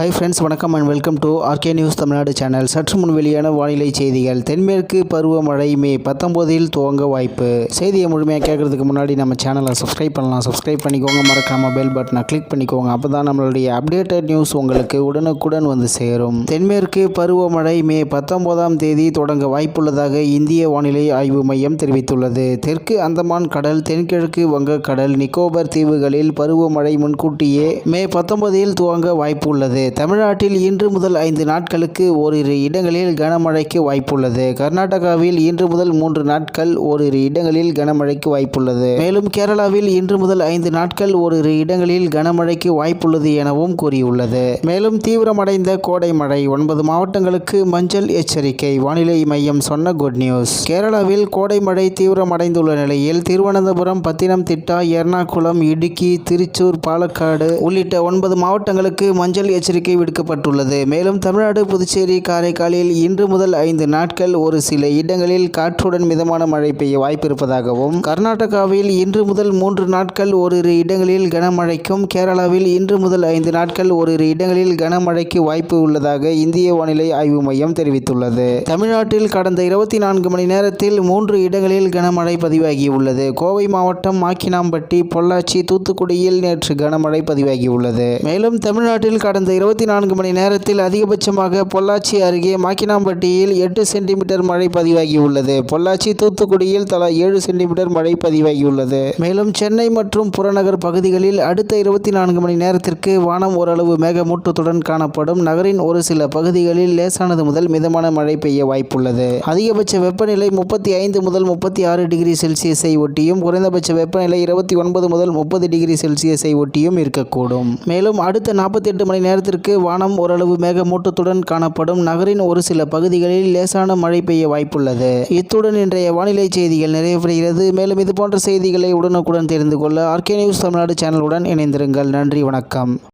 High friends வணக்கம் and welcome to RK news Tamil Nadu channel சற்று முன் வெளியான வானிலை செய்திகள். தென்மேற்கு பருவமழை மே பத்தொம்போதில் துவங்க வாய்ப்பு. செய்தியை முழுமையாக கேட்கறதுக்கு முன்னாடி நம்ம சேனலை சப்ஸ்கிரைப் பண்ணலாம். சப்ஸ்கிரைப் பண்ணிக்கோங்க. மறக்காமல் பெல் பட்டனை கிளிக் பண்ணிக்கோங்க. அப்போ தான் நம்மளுடைய அப்டேட்டட் நியூஸ் உங்களுக்கு உடனுக்குடன் வந்து சேரும். தென்மேற்கு பருவமழை மே பத்தொம்போதாம் தேதி தொடங்க வாய்ப்புள்ளதாக இந்திய வானிலை ஆய்வு மையம் தெரிவித்துள்ளது. தெற்கு அந்தமான் கடல் தென்கிழக்கு வங்கக்கடல் நிக்கோபர் தீவுகளில் பருவமழை முன்கூட்டியே மே பத்தொன்பதில் துவங்க வாய்ப்பு உள்ளது. தமிழ்நாட்டில் இன்று முதல் ஐந்து நாட்களுக்கு ஓரிரு இடங்களில் கனமழைக்கு வாய்ப்புள்ளது. கர்நாடகாவில் இன்று முதல் மூன்று நாட்கள் ஓரிரு இடங்களில் கனமழைக்கு வாய்ப்புள்ளது. மேலும் கேரளாவில் இன்று முதல் ஐந்து நாட்கள் ஓரிரு இடங்களில் கனமழைக்கு வாய்ப்புள்ளது எனவும் கூறியுள்ளது. மேலும் தீவிரமடைந்த கோடை மழை ஒன்பது மாவட்டங்களுக்கு மஞ்சள் எச்சரிக்கை வானிலை மையம் சொன்ன குட் நியூஸ். கேரளாவில் கோடை மழை தீவிரமடைந்துள்ள நிலையில் திருவனந்தபுரம் பத்தினம்திட்டா எர்ணாகுளம் இடுக்கி திருச்சூர் பாலக்காடு உள்ளிட்ட ஒன்பது மாவட்டங்களுக்கு மஞ்சள் எச்சரிக்கை விடுக்கப்பட்டுள்ளது. மேலும் தமிழ்நாடு புதுச்சேரி காரைக்காலில் இன்று முதல் ஐந்து நாட்கள் ஒரு சில இடங்களில் காற்றுடன் மிதமான மழை பெய்ய வாய்ப்பிருப்பதாகவும் கர்நாடகாவில் இன்று முதல் மூன்று நாட்கள் ஓரிரு இடங்களில் கனமழைக்கும் கேரளாவில் இன்று முதல் ஐந்து நாட்கள் ஓரிரு இடங்களில் கனமழைக்கு வாய்ப்பு உள்ளதாக இந்திய வானிலை ஆய்வு மையம் தெரிவித்துள்ளது. தமிழ்நாட்டில் கடந்த இருபத்தி நான்கு மணி நேரத்தில் மூன்று இடங்களில் கனமழை பதிவாகியுள்ளது. கோவை மாவட்டம் மாக்கினாம்பட்டி பொள்ளாச்சி தூத்துக்குடியில் நேற்று கனமழை பதிவாகியுள்ளது. மேலும் தமிழ்நாட்டில் கடந்த இருபத்தி நான்கு மணி நேரத்தில் அதிகபட்சமாக பொள்ளாச்சி அருகே மாக்கினாம்பட்டியில் எட்டு சென்டிமீட்டர் மழை பதிவாகியுள்ளது. பொள்ளாச்சி தூத்துக்குடியில் தலா ஏழு சென்டிமீட்டர் மழை பதிவாகியுள்ளது. மேலும் சென்னை மற்றும் புறநகர் பகுதிகளில் அடுத்த இருபத்தி நான்கு மணி நேரத்திற்கு வானம் ஓரளவு மேகமூட்டத்துடன் காணப்படும். நகரின் ஒரு சில பகுதிகளில் லேசானது முதல் மிதமான மழை பெய்ய வாய்ப்புள்ளது. அதிகபட்ச வெப்பநிலை முப்பத்தி ஐந்து முதல் முப்பத்தி ஆறு டிகிரி செல்சியஸை ஒட்டியும் குறைந்தபட்ச வெப்பநிலை இருபத்தி ஒன்பது முதல் முப்பது டிகிரி செல்சியஸை ஒட்டியும் இருக்கக்கூடும். மேலும் அடுத்த நாற்பத்தி எட்டு மணி நேரத்திற்கு வானம் ஓரளவு மேகமூட்டத்துடன் காணப்படும். நகரின் ஒரு சில பகுதிகளில் லேசான மழை பெய்ய வாய்ப்புள்ளது. இத்துடன் இன்றைய வானிலை செய்திகள் நிறைவடைகிறது மேலும் இது போன்ற செய்திகளை உடனுக்குடன் தெரிந்து கொள்ள ஆர்கே நியூஸ் தமிழ்நாடு சேனலுடன் இணைந்திருங்கள். நன்றி வணக்கம்.